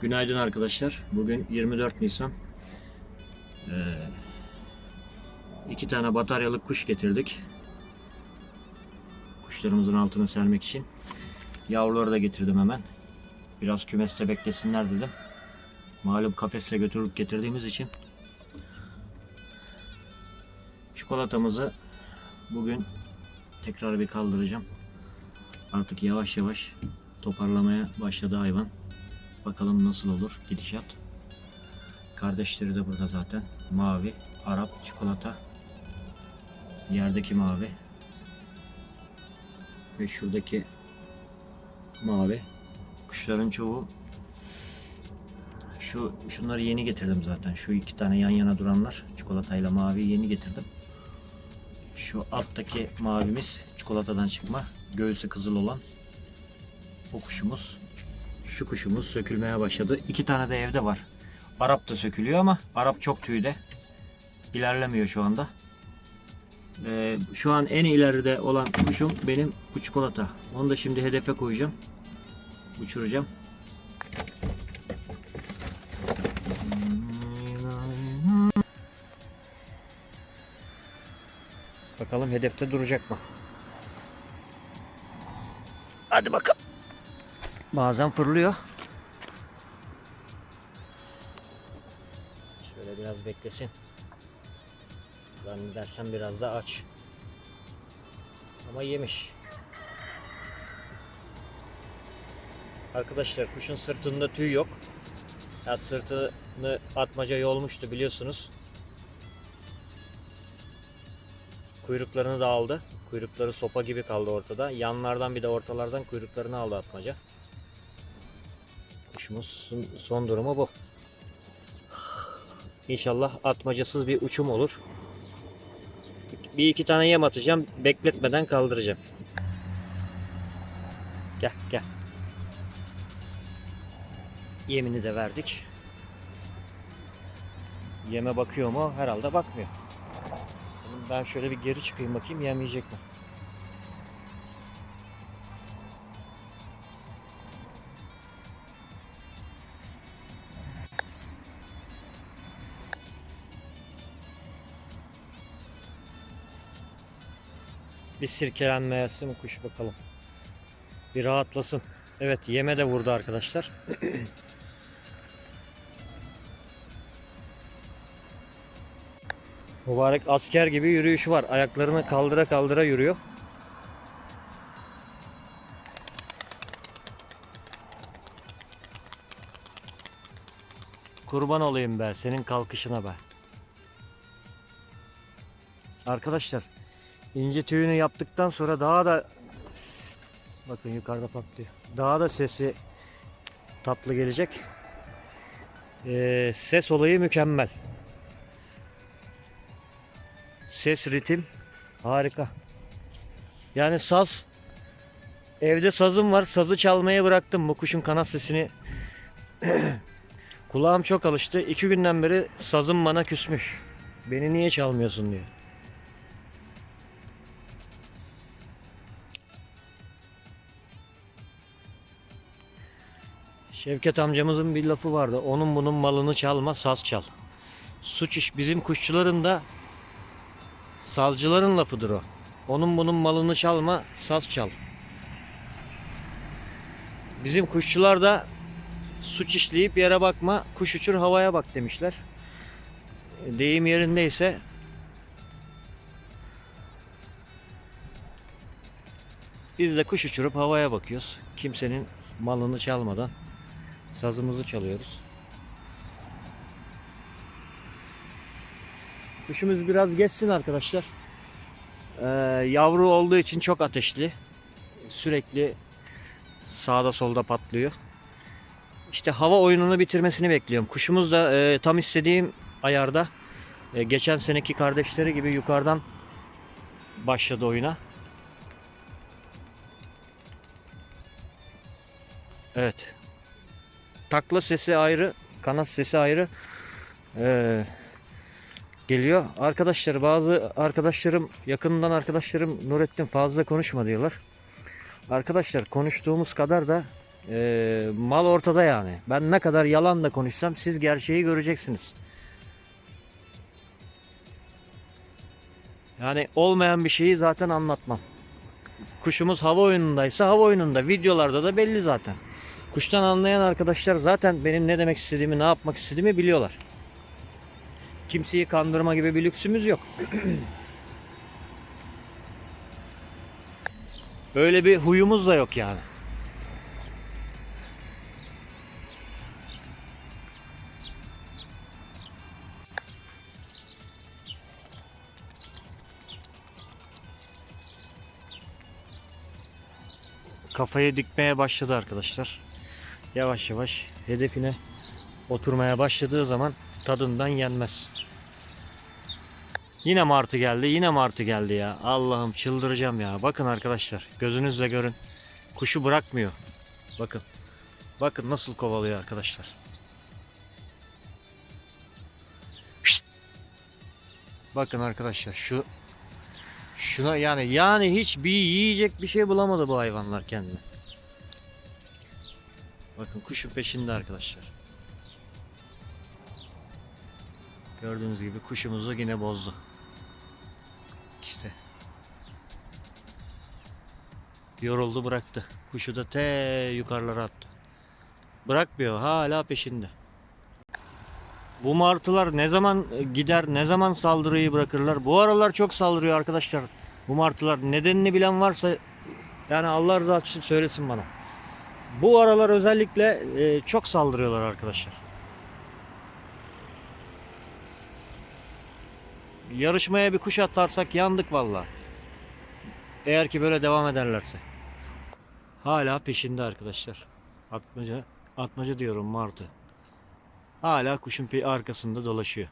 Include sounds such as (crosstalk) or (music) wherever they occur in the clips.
Günaydın arkadaşlar. Bugün 24 Nisan. Ee, iki tane bataryalık kuş getirdik. Kuşlarımızın altına sermek için. Yavruları da getirdim hemen. Biraz kümeste beklesinler dedim. Malum kafesle götürüp getirdiğimiz için. Çikolatamızı bugün tekrar bir kaldıracağım. Artık yavaş yavaş toparlamaya başladı hayvan. Bakalım nasıl olur gidişat. Kardeşleri de burada zaten. Mavi, Arap, çikolata. Yerdeki mavi. Ve şuradaki mavi. Kuşların çoğu şu şunları yeni getirdim zaten. Şu iki tane yan yana duranlar çikolatayla mavi yeni getirdim. Şu alttaki mavimiz çikolatadan çıkma. Göğsü kızıl olan. Bu kuşumuz şu kuşumuz sökülmeye başladı. İki tane de evde var. Arap da sökülüyor ama Arap çok tüyde. İlerlemiyor şu anda. Ee, şu an en ileride olan kuşum benim bu çikolata. Onu da şimdi hedefe koyacağım. Uçuracağım. Bakalım hedefte duracak mı? Hadi bakalım. Bazen fırlıyor. Şöyle biraz beklesin. Zannedersem biraz da aç. Ama yemiş. Arkadaşlar kuşun sırtında tüy yok. Ya sırtını atmaca yolmuştu biliyorsunuz. Kuyruklarını da aldı. Kuyrukları sopa gibi kaldı ortada. Yanlardan bir de ortalardan kuyruklarını aldı atmaca. Kuşumuzun son durumu bu. İnşallah atmacasız bir uçum olur. Bir iki tane yem atacağım. Bekletmeden kaldıracağım. Gel gel. Yemini de verdik. Yeme bakıyor mu? Herhalde bakmıyor. Ben şöyle bir geri çıkayım bakayım yemeyecek mi? Bir sirkelenmeyesi mi kuş bakalım. Bir rahatlasın. Evet yeme de vurdu arkadaşlar. (clears throat) Mübarek asker gibi yürüyüşü var. Ayaklarını kaldıra kaldıra yürüyor. Kurban olayım be senin kalkışına be. Arkadaşlar ince tüyünü yaptıktan sonra daha da bakın yukarıda patlıyor. Daha da sesi tatlı gelecek. Ee, ses olayı mükemmel. Ses, ritim harika. Yani saz evde sazım var. Sazı çalmaya bıraktım bu kuşun kanat sesini. (clears throat) Kulağım çok alıştı. İki günden beri sazım bana küsmüş. Beni niye çalmıyorsun diyor. Şevket amcamızın bir lafı vardı. Onun bunun malını çalma, saz çal. Suç iş bizim kuşçuların da Sazcıların lafıdır o. Onun bunun malını çalma, saz çal. Bizim kuşçular da suç işleyip yere bakma, kuş uçur havaya bak demişler. Deyim yerindeyse biz de kuş uçurup havaya bakıyoruz. Kimsenin malını çalmadan sazımızı çalıyoruz. Kuşumuz biraz geçsin arkadaşlar. Ee, yavru olduğu için çok ateşli. Sürekli sağda solda patlıyor. İşte hava oyununu bitirmesini bekliyorum. Kuşumuz da e, tam istediğim ayarda. E, geçen seneki kardeşleri gibi yukarıdan başladı oyuna. Evet. Takla sesi ayrı, kanat sesi ayrı. Ee, geliyor. Arkadaşlar bazı arkadaşlarım yakından arkadaşlarım Nurettin fazla konuşma diyorlar. Arkadaşlar konuştuğumuz kadar da Ee, mal ortada yani. Ben ne kadar yalan da konuşsam siz gerçeği göreceksiniz. Yani olmayan bir şeyi zaten anlatmam. Kuşumuz hava oyunundaysa hava oyununda. Videolarda da belli zaten. Kuştan anlayan arkadaşlar zaten benim ne demek istediğimi, ne yapmak istediğimi biliyorlar. Kimseyi kandırma gibi bir lüksümüz yok. (clears throat) Öyle bir huyumuz da yok yani. Kafayı dikmeye başladı arkadaşlar. Yavaş yavaş hedefine oturmaya başladığı zaman tadından yenmez. Yine martı geldi, yine martı geldi ya. Allah'ım çıldıracağım ya. Bakın arkadaşlar, gözünüzle görün. Kuşu bırakmıyor. Bakın. Bakın nasıl kovalıyor arkadaşlar. Şşt! Bakın arkadaşlar şu şuna yani yani hiç bir yiyecek bir şey bulamadı bu hayvanlar kendine. Bakın kuşun peşinde arkadaşlar. Gördüğünüz gibi kuşumuzu yine bozdu. İşte. Yoruldu bıraktı. Kuşu da te yukarılara attı. Bırakmıyor hala peşinde. Bu martılar ne zaman gider, ne zaman saldırıyı bırakırlar? Bu aralar çok saldırıyor arkadaşlar. Bu martılar nedenini bilen varsa yani Allah rızası için söylesin bana. Bu aralar özellikle e, çok saldırıyorlar arkadaşlar. Yarışmaya bir kuş atarsak yandık valla. Eğer ki böyle devam ederlerse. Hala peşinde arkadaşlar. Atmaca, atmaca diyorum martı. Hala kuşun arkasında dolaşıyor.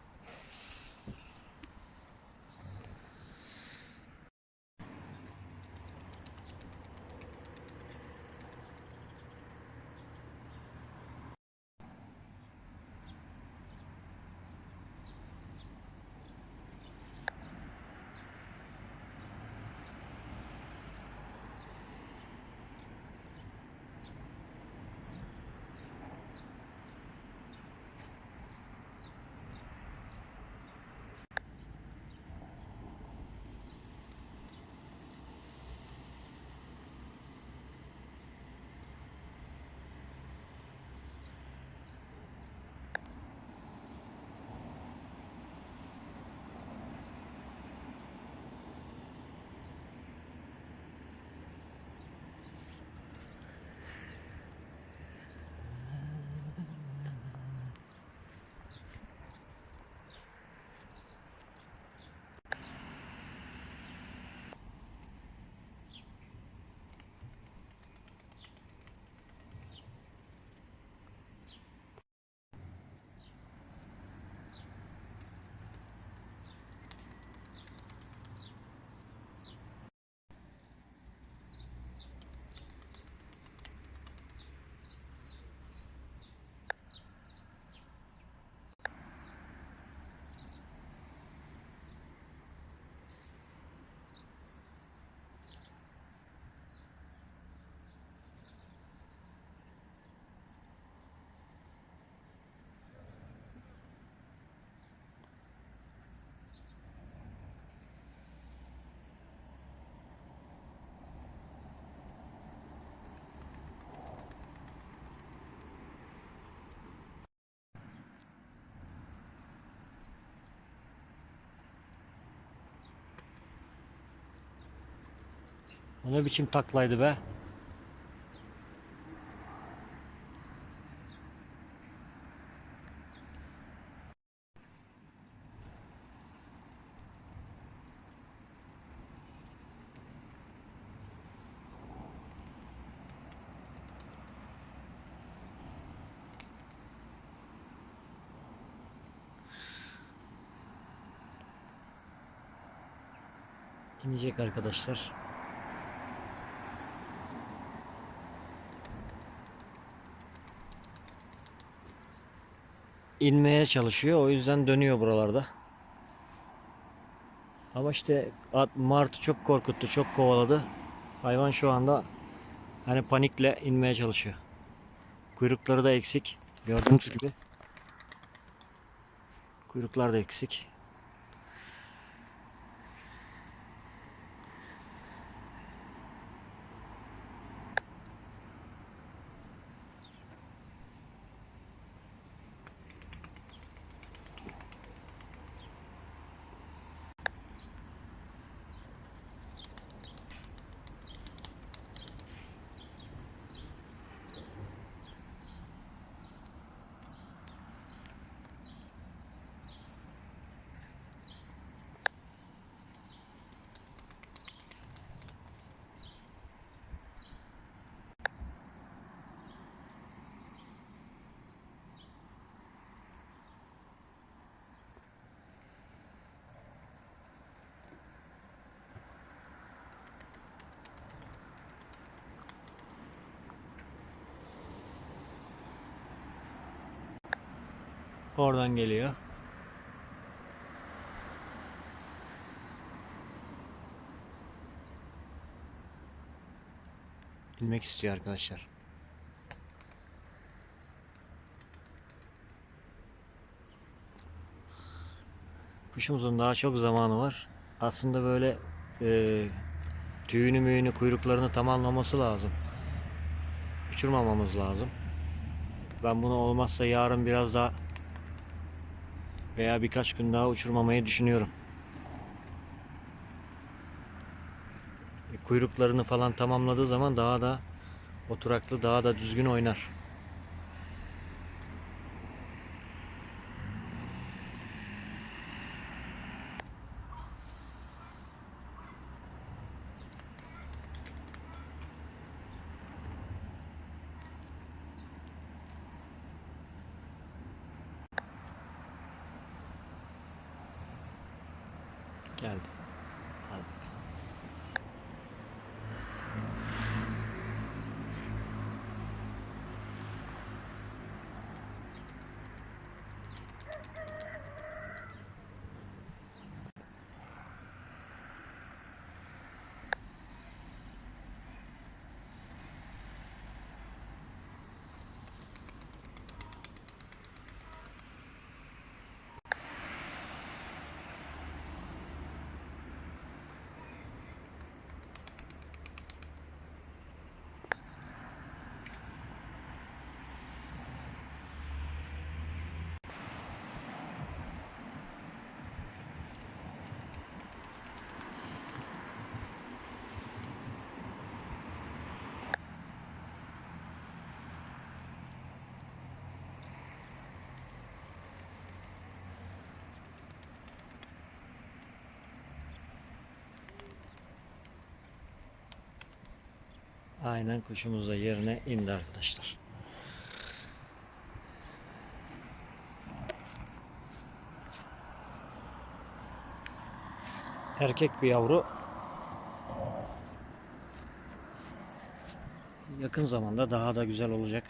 O ne biçim taklaydı be? İnecek arkadaşlar. İnmeye çalışıyor. O yüzden dönüyor buralarda. Ama işte at, martı çok korkuttu, çok kovaladı. Hayvan şu anda hani panikle inmeye çalışıyor. Kuyrukları da eksik. Gördüğünüz gibi. Kuyruklar da eksik. Oradan geliyor. Bilmek istiyor arkadaşlar. Kuşumuzun daha çok zamanı var. Aslında böyle e, tüyünü müyünü kuyruklarını tamamlaması lazım. Uçurmamamız lazım. Ben bunu olmazsa yarın biraz daha veya birkaç gün daha uçurmamayı düşünüyorum. E, Kuyruklarını falan tamamladığı zaman daha da oturaklı, daha da düzgün oynar. Geldi. Aynen kuşumuz da yerine indi arkadaşlar. Erkek bir yavru. Yakın zamanda daha da güzel olacak.